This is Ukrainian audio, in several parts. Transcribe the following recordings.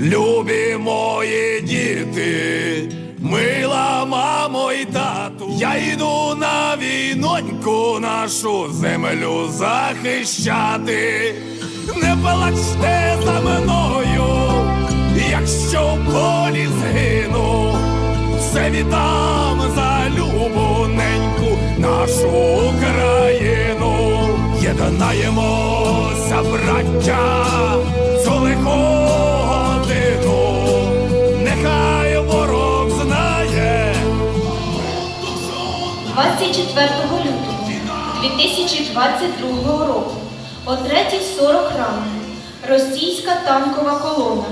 Любі мої діти, мила мамо і тату, я йду на війноньку нашу землю захищати. Не плачте за мною, якщо в полі згину, все віддам за любоненьку нашу Україну. Єднаємося, браття, цю 24 лютого 2022 року о 3.40 ранку російська танкова колона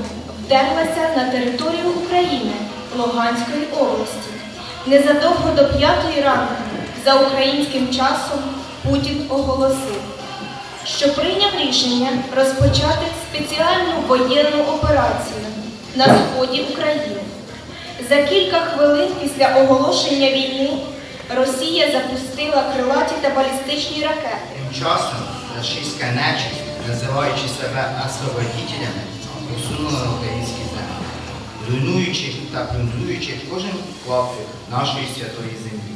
вдерлася на територію України Луганської області. Незадовго до 5 ранку за українським часом Путін оголосив, що прийняв рішення розпочати спеціальну воєнну операцію на сході України. За кілька хвилин після оголошення війни Росія запустила крилаті та балістичні ракети. Тим часом рашистська нечисть, називаючи себе освободителями, посунула на українські землі, руйнуючи та плюндруючи кожен клаптик нашої святої землі.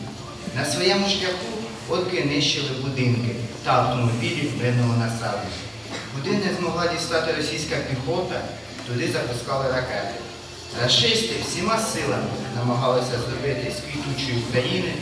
На своєму шляху орки нищили будинки та автомобілі мирного населення. Куди не змогла дістати російська піхота, туди запускали ракети. Рашисти всіма силами намагалися зробити з квітучої України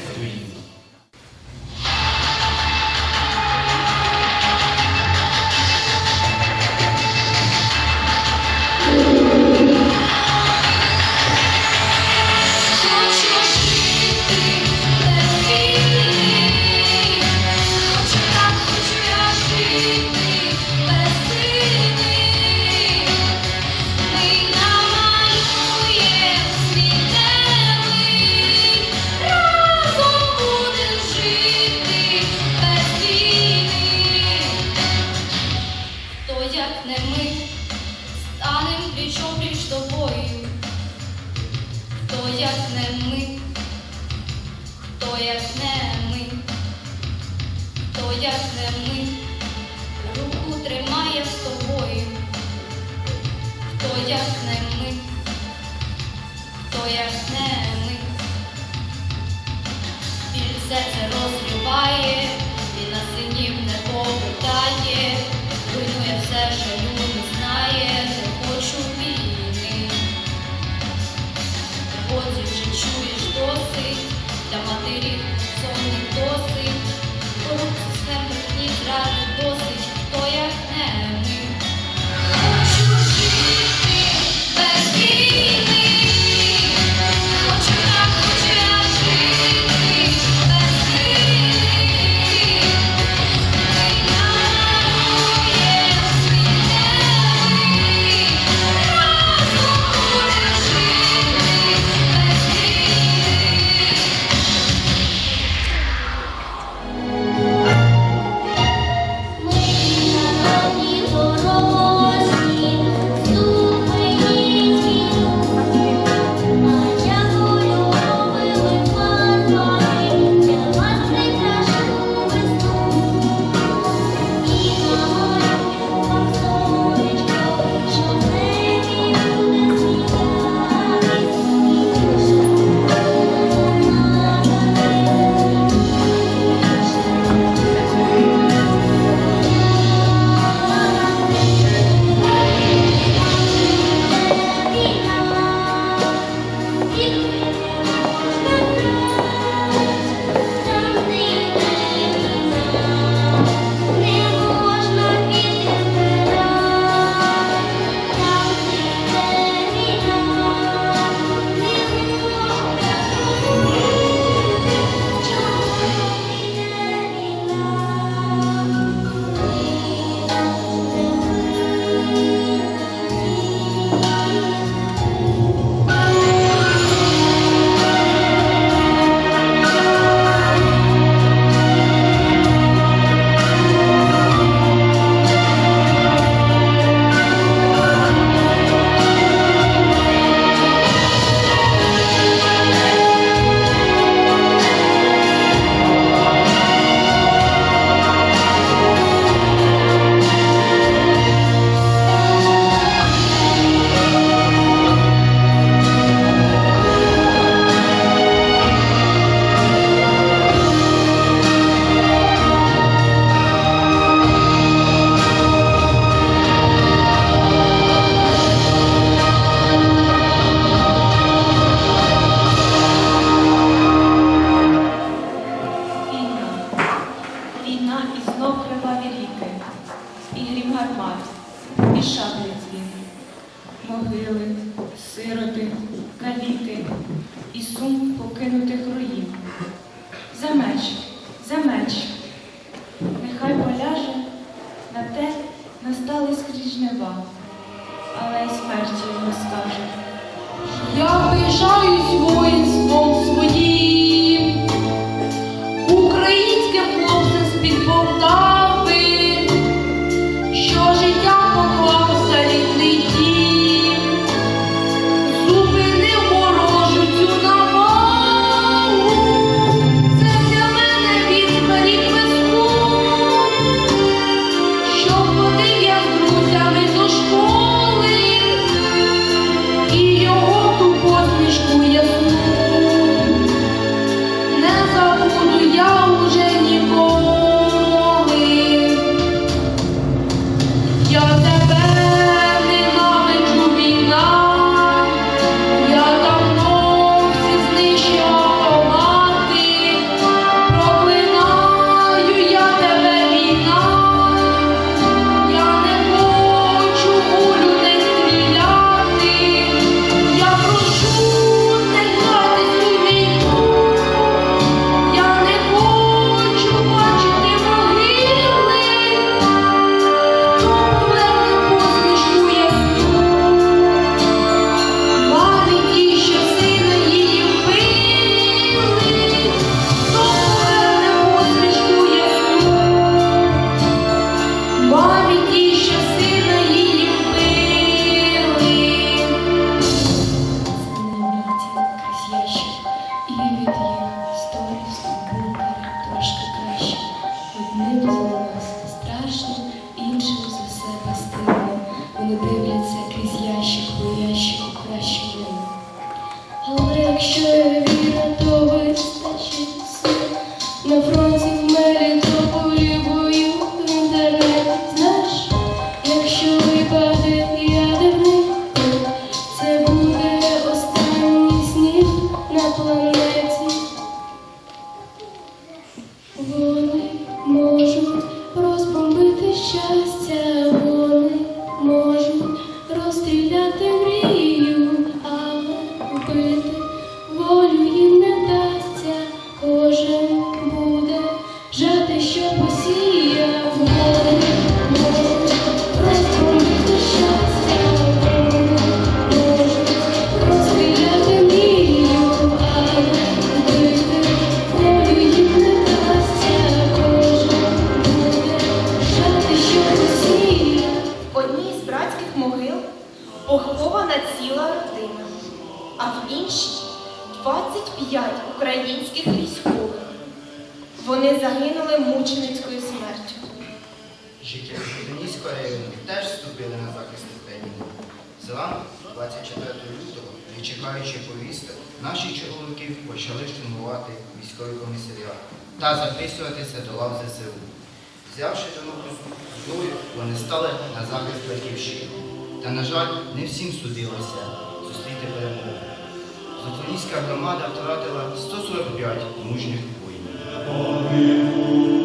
грім гармат і шаблі дзвін, могили, сироти, каліти і сум покинутих руїн. За меч, за меч, нехай поляже на те настали скрізь нева, але й смерті йому скаже. Я пишаюсь воїнством. He На Зранку, 24 лютого, не чекаючи повісток, наші чоловіки почали штурмувати військовий комісаріат та записуватися до лав ЗСУ. Взявши до рук зброю, вони стали на захист батьківщини. Та, на жаль, не всім судилося зустріти перемогу. Запорізька громада втратила 145 мужніх воїнів.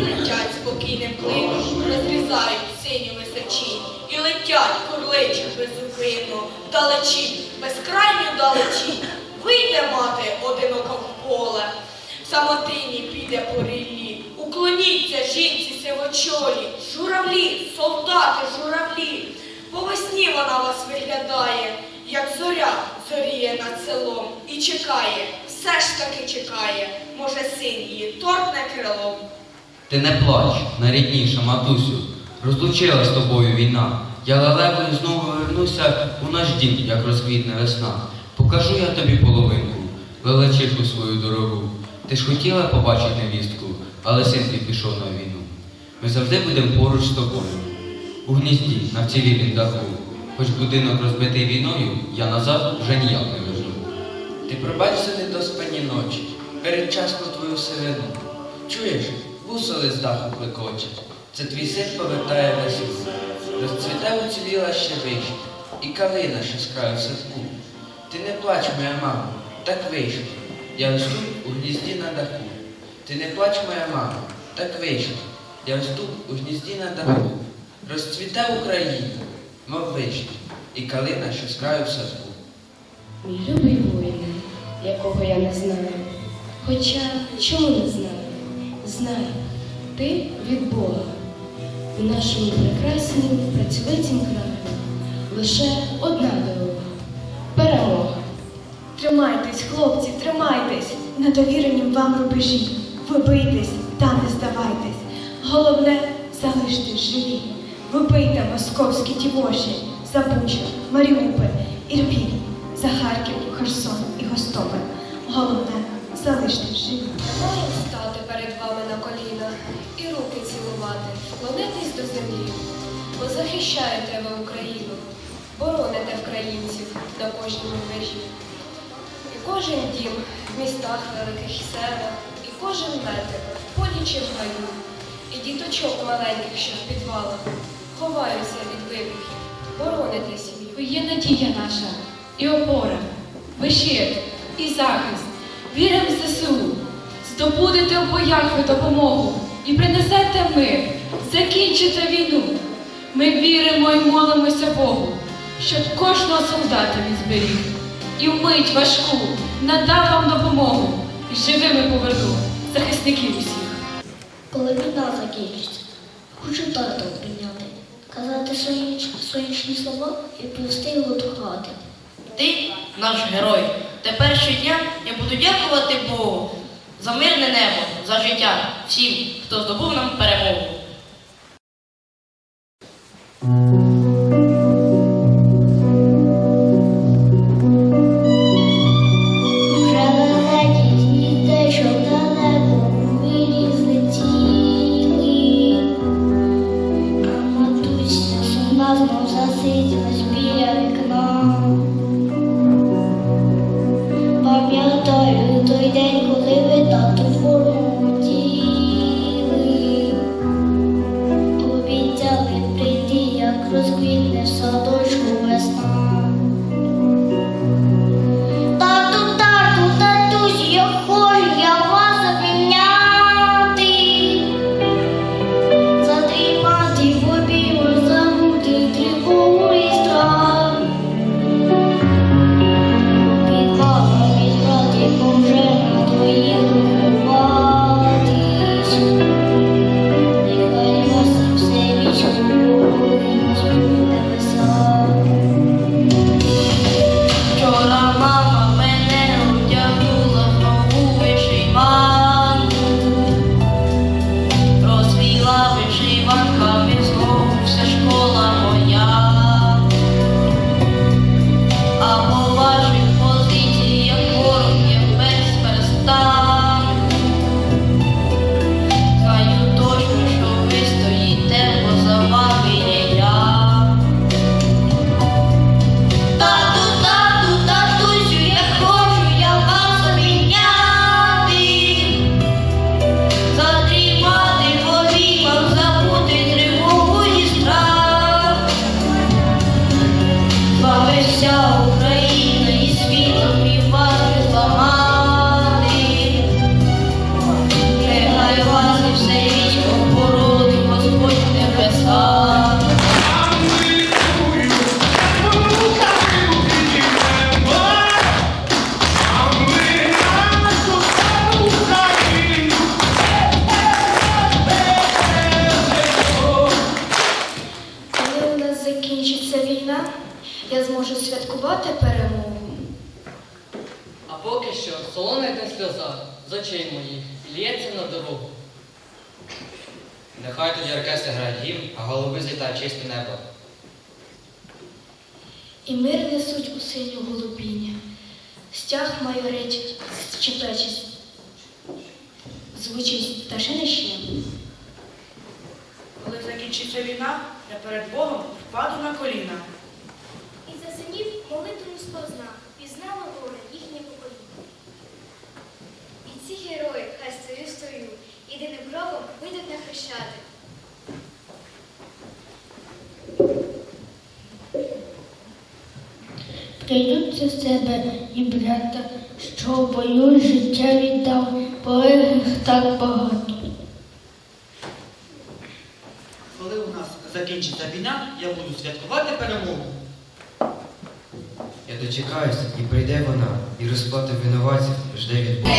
Летять спокійним плином, розрізають сині височі і летять чекає, все ж таки чекає, може син її торкне крилом. Ти не плач, найрідніша матусю, розлучила з тобою війна. Я лелевою знову вернуся у наш дім, як розквітне весна. Покажу я тобі половинку, величиху свою дорогу. Ти ж хотіла побачити невістку, але син твій пішов на війну. Ми завжди будемо поруч з тобою. У гнізді, на вцілілім даху. Хоч будинок розбитий війною, я назад вже ніяк не верну. Ти пробач за недоспані ночі, передчасну твою сивину. Чуєш, бусоли з даху клекочуть. Це твій син повертає весну. Розцвіте уціліла ще вишня, і калина, що з краю садку. Ти не плач, моя мамо, так вийшло. Я ось тут у гнізді на даху. Ти не плач, моя мамо, так вийшло. Я ось тут у гнізді на даху. Розцвіте Україна, мов вишня, і калина, що з в садку. Мій любий воїне, якого я не знаю. Хоча чому не знаю? Знаю, ти від Бога. У нашому прекрасному працьовитім краю лише одна дорога перемога. Тримайтесь, хлопці, тримайтесь на довіренім вам рубежі. Ви бийтесь та не здавайтесь. Головне залиштесь живі. Ви бийте московські дівоші за Бучу, Маріуполь, Ірпінь, за Харків, Херсон і Головне залиштесь живі. Маю стати перед вами на коліна і руки цілувати, вклонитись до землі, бо захищаєте ви Україну, бороните українців на кожній межі. І кожен дім в містах великих і селах, і кожен метр в полі чи в гаю, і діточок маленьких, що в підвалах, ховаються від вибухів, бороните сім'ю. Ви є надія наша і опора, ви і захист. Віримо в ЗСУ. Здобудете в боях ви допомогу і принесете мир, закінчите війну. Ми віримо і молимося Богу, щоб кожного солдата він зберіг. І вмить важку надав вам допомогу, і живими поверну захисників усіх. Коли війна закінчиться, хочу тата обійняти, казати сонячні слова і повести його до хати. Ти наш герой. Тепер щодня я буду дякувати Богу за мирне небо, за життя всім, хто здобув нам перемогу. Закінчиться війна, я зможу святкувати перемогу. А поки що солона йде сльоза з очей моїх лється на дорогу. Нехай тоді оркестр грає гімн, а голуби злітають чисте небо. І мир несуть у синю голубіння. Стяг майоречить, щепечить. Звучить пташине щем. Коли закінчиться війна, я перед Богом впаду на коліна. І за синів молитву спозна, пізнала горе їхнє покоління. І ці герої, хай стою стою, єдиним кроком вийдуть на хрещати. прийдуть за себе і брата, що в бою життя віддав, полеглих так багато. Коли у нас закінчиться війна, я буду святкувати перемогу. Я дочекаюся, і прийде вона, і розплата винуватців жде від Бога.